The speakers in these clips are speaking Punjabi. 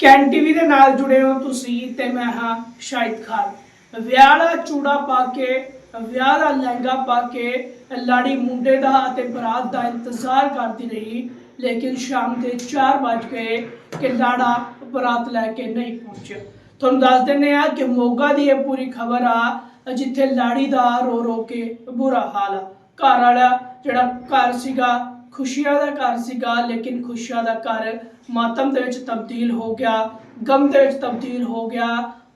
ਕੈਨ ਟੀਵੀ ਦੇ ਨਾਲ ਜੁੜੇ ਹੋ ਤੁਸੀਂ ਤੇ ਮੈਂ ਹਾਂ ਸ਼ਾਹਿਦ ਖਾਨ। ਵਿਆਹ ਦਾ ਚੂੜਾ ਪਾ ਕੇ, ਵਿਆਹ ਦਾ ਲਹਿੰਗਾ ਪਾ ਕੇ, ਲਾੜੀ ਮੁੰਡੇ ਦਾ ਅਤੇ ਬਰਾਤ ਦਾ ਇੰਤਜ਼ਾਰ ਕਰਦੀ ਰਹੀ, ਲੇਕਿਨ ਸ਼ਾਮ ਦੇ 4 ਵਜ ਗਏ ਕਿ ਲਾੜਾ ਬਰਾਤ ਲੈ ਕੇ ਨਹੀਂ ਪਹੁੰਚਿਆ। ਤੁਹਾਨੂੰ ਦੱਸ ਦਿੰਦੇ ਆ ਕਿ ਮੋਗਾ ਦੀ ਇਹ ਪੂਰੀ ਖਬਰ ਆ, ਜਿੱਥੇ ਲਾੜੀ ਦਾ ਰੋ ਰੋ ਕੇ ਬੁਰਾ ਹਾਲ ਆ। ਘਰ ਵਾਲਾ ਜਿਹੜਾ ਘਰ ਸੀਗਾ ਖੁਸ਼ੀਆਂ ਦਾ ਘਰ ਸੀਗਾ, ਲੇਕਿਨ ਖੁਸ਼ੀਆਂ ਦਾ ਘਰ ਮਾਤਮ ਦੇ ਵਿੱਚ ਤਬਦੀਲ ਹੋ ਗਿਆ, ਗਮ ਦੇ ਵਿੱਚ ਤਬਦੀਲ ਹੋ ਗਿਆ।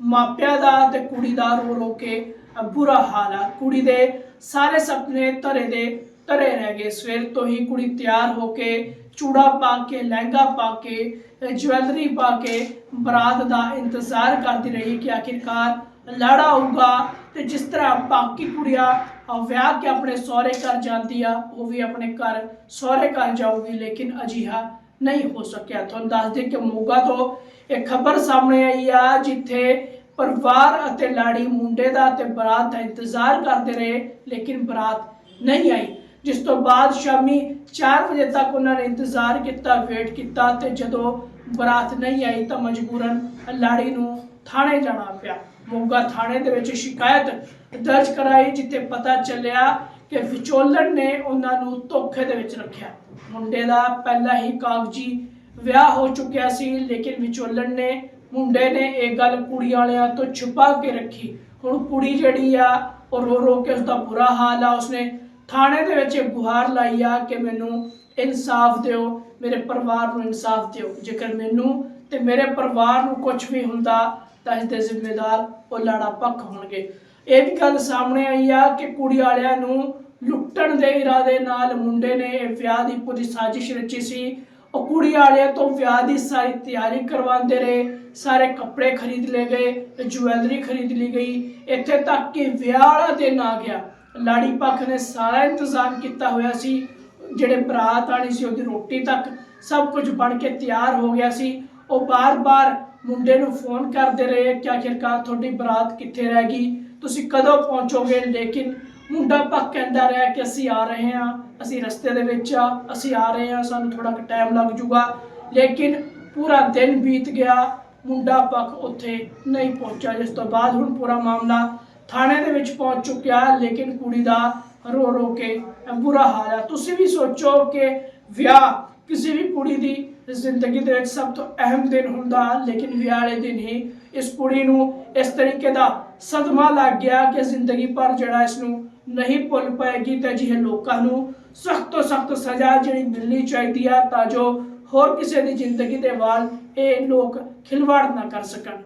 ਮਾਪਿਆਂ ਦਾ ਤੇ ਕੁੜੀ ਦਾ ਰੋ ਰੋ ਕੇ ਬੁਰਾ ਹਾਲ ਆ। ਕੁੜੀ ਦੇ ਸਾਰੇ ਸੁਪਨੇ ਧਰੇ ਦੇ ਧਰੇ ਰਹਿ ਗਏ। ਸਵੇਰ ਤੋਂ ਹੀ ਕੁੜੀ ਤਿਆਰ ਹੋ ਕੇ ਚੂੜਾ ਪਾ ਕੇ, ਲਹਿੰਗਾ ਪਾ ਕੇ, ਜਵੈਲਰੀ ਪਾ ਕੇ ਬਰਾਤ ਦਾ ਇੰਤਜ਼ਾਰ ਕਰਦੀ ਰਹੀ ਕਿ ਆਖਿਰਕਾਰ ਲਾੜਾ ਆਊਗਾ ਤੇ ਜਿਸ ਤਰ੍ਹਾਂ ਬਾਕੀ ਕੁੜੀਆਂ ਵਿਆਹ ਕੇ ਆਪਣੇ ਸਹੁਰੇ ਘਰ ਜਾਂਦੀ ਆ ਉਹ ਵੀ ਆਪਣੇ ਘਰ ਸਹੁਰੇ ਘਰ ਜਾਊਗੀ, ਲੇਕਿਨ ਅਜਿਹਾ ਨਹੀਂ ਹੋ ਸਕਿਆ। ਤੁਹਾਨੂੰ ਦੱਸ ਦੇ ਕਿ ਮੋਗਾ ਤੋਂ ਇਹ ਖਬਰ ਸਾਹਮਣੇ ਆਈ ਆ, ਜਿੱਥੇ ਪਰਿਵਾਰ ਅਤੇ ਲਾੜੀ ਮੁੰਡੇ ਦਾ ਤੇ ਬਰਾਤ ਦਾ ਇੰਤਜ਼ਾਰ ਕਰਦੇ ਰਹੇ, ਲੇਕਿਨ ਬਰਾਤ ਨਹੀਂ ਆਈ। ਜਿਸ ਤੋਂ ਬਾਅਦ ਸ਼ਾਮੀ 4 ਵਜੇ ਤੱਕ ਉਹਨਾਂ ਨੇ ਇੰਤਜ਼ਾਰ ਕੀਤਾ, ਵੇਟ ਕੀਤਾ ਤੇ ਜਦੋਂ ਬਰਾਤ ਨਹੀਂ ਆਈ ਤਾਂ ਮਜਬੂਰਨ ਲਾੜੀ ਨੂੰ ਥਾਣੇ ਜਾਣਾ ਪਿਆ। ਮੋਗਾ ਥਾਣੇ ਦੇ ਵਿੱਚ ਸ਼ਿਕਾਇਤ ਦਰਜ ਕਰਾਈ, ਜਿੱਥੇ ਪਤਾ ਚੱਲਿਆ ਕਿ ਵਿਚੋਲਣ ਨੇ ਉਹਨਾਂ ਨੂੰ ਧੋਖੇ ਦੇ ਵਿੱਚ ਰੱਖਿਆ। ਮੁੰਡੇ ਦਾ ਪਹਿਲਾਂ ਹੀ ਕਾਗਜ਼ੀ ਵਿਆਹ ਹੋ ਚੁੱਕਿਆ ਸੀ, ਲੇਕਿਨ ਵਿਚੋਲਣ ਨੇ, ਮੁੰਡੇ ਨੇ ਇਹ ਗੱਲ ਕੁੜੀ ਵਾਲਿਆਂ ਤੋਂ ਛੁਪਾ ਕੇ ਰੱਖੀ। ਹੁਣ ਕੁੜੀ ਜਿਹੜੀ ਆ, ਉਹ ਰੋ ਰੋ ਕੇ ਉਸਦਾ ਬੁਰਾ ਹਾਲ ਆ। ਉਸਨੇ ਥਾਣੇ ਦੇ ਵਿੱਚ ਇੱਕ ਗੁਹਾਰ ਲਾਈ ਆ ਕਿ ਮੈਨੂੰ ਇਨਸਾਫ ਦਿਓ, ਮੇਰੇ ਪਰਿਵਾਰ ਨੂੰ ਇਨਸਾਫ ਦਿਓ। ਜੇਕਰ ਮੈਨੂੰ ਤੇ ਮੇਰੇ ਪਰਿਵਾਰ ਨੂੰ ਕੁਝ ਵੀ ਹੁੰਦਾ ਤਾਂ ਇਸ ਦੇ ਜ਼ਿੰਮੇਦਾਰ ਉਹ ਲਾੜਾ ਪੱਖ ਹੋਣਗੇ। ਇਹ ਵੀ ਗੱਲ ਸਾਹਮਣੇ ਆਈ ਆ ਕਿ ਕੁੜੀ ਵਾਲਿਆਂ ਨੂੰ ਲੁੱਟਣ ਦੇ ਇਰਾਦੇ ਨਾਲ ਮੁੰਡੇ ਨੇ ਇਹ ਵਿਆਹ ਦੀ ਪੂਰੀ ਸਾਜ਼ਿਸ਼ ਰਚੀ ਸੀ। ਉਹ ਕੁੜੀ ਵਾਲਿਆਂ ਤੋਂ ਵਿਆਹ ਦੀ ਸਾਰੀ ਤਿਆਰੀ ਕਰਵਾਉਂਦੇ ਰਹੇ, ਸਾਰੇ ਕੱਪੜੇ ਖਰੀਦ ਲਏ ਗਏ, ਜੁਐਲਰੀ ਖਰੀਦ ਲਈ ਗਈ। ਇੱਥੇ ਤੱਕ ਕਿ ਵਿਆਹ ਵਾਲਾ ਦਿਨ ਆ ਗਿਆ। ਲਾੜੀ ਪੱਖ ਨੇ ਸਾਰਾ ਇੰਤਜ਼ਾਮ ਕੀਤਾ ਹੋਇਆ ਸੀ। ਜਿਹੜੇ ਬਰਾਤ ਆਣੀ ਸੀ, ਉਹਦੀ ਰੋਟੀ ਤੱਕ ਸਭ ਕੁਝ ਬਣ ਕੇ ਤਿਆਰ ਹੋ ਗਿਆ ਸੀ। ਉਹ ਬਾਰ-ਬਾਰ ਮੁੰਡੇ ਨੂੰ ਫੋਨ ਕਰਦੇ ਰਹੇ ਕਿ ਆਖਿਰਕਾਰ ਤੁਹਾਡੀ ਬਰਾਤ ਕਿੱਥੇ ਰਹਿ ਗਈ? ਤੁਸੀਂ ਕਦੋਂ ਪਹੁੰਚੋਗੇ? ਲੇਕਿਨ ਮੁੰਡਾ ਪੱਕ ਕਹਿੰਦਾ ਰਿਹਾ ਕਿ ਅਸੀਂ ਆ ਰਹੇ ਹਾਂ, ਅਸੀਂ ਰਸਤੇ ਦੇ ਵਿੱਚ ਆ, ਅਸੀਂ ਆ ਰਹੇ ਹਾਂ, ਸਾਨੂੰ ਥੋੜਾ ਕੁ ਟਾਈਮ ਲੱਗ ਜੂਗਾ। ਲੇਕਿਨ ਪੂਰਾ ਦਿਨ ਬੀਤ ਗਿਆ, ਮੁੰਡਾ ਪੱਕ ਉੱਥੇ ਨਹੀਂ ਪਹੁੰਚਿਆ, ਜਿਸ ਤੋਂ ਬਾਅਦ ਹੁਣ ਪੂਰਾ ਮਾਮਲਾ ਥਾਣੇ ਦੇ ਵਿੱਚ ਪਹੁੰਚ ਚੁੱਕਿਆ, ਲੇਕਿਨ ਕੁੜੀ ਦਾ ਰੋ ਰੋ ਕੇ ਬੁਰਾ ਹਾਲ ਹੈ। ਤੁਸੀਂ ਵੀ ਸੋਚੋ ਕਿ ਵਿਆਹ ਕਿਸੇ ਵੀ ਕੁੜੀ ਦੀ ਜ਼ਿੰਦਗੀ ਦੇ ਵਿੱਚ ਸਭ ਤੋਂ ਅਹਿਮ ਦਿਨ ਹੁੰਦਾ, ਲੇਕਿਨ ਵਿਆਹ ਵਾਲੇ ਦਿਨ ਹੀ ਇਸ ਕੁੜੀ ਨੂੰ ਇਸ ਤਰੀਕੇ ਦਾ ਸਦਮਾ ਲੱਗ ਗਿਆ ਕਿ ਜ਼ਿੰਦਗੀ ਭਰ ਜਿਹੜਾ ਇਸ ਨੂੰ ਨਹੀਂ ਭੁੱਲ ਪਾਏਗੀ ਤੇ ਅਜਿਹੇ ਲੋਕਾਂ ਨੂੰ ਸਖਤ ਤੋਂ ਸਖਤ ਸਜ਼ਾ ਜਿਹੜੀ ਮਿਲਣੀ ਚਾਹੀਦੀ ਆ ਤਾਂ ਜੋ ਹੋਰ ਕਿਸੇ ਦੀ ਜ਼ਿੰਦਗੀ ਦੇ ਵਾਲ ਇਹ ਲੋਕ ਖਿਲਵਾੜ ਨਾ ਕਰ ਸਕਣ।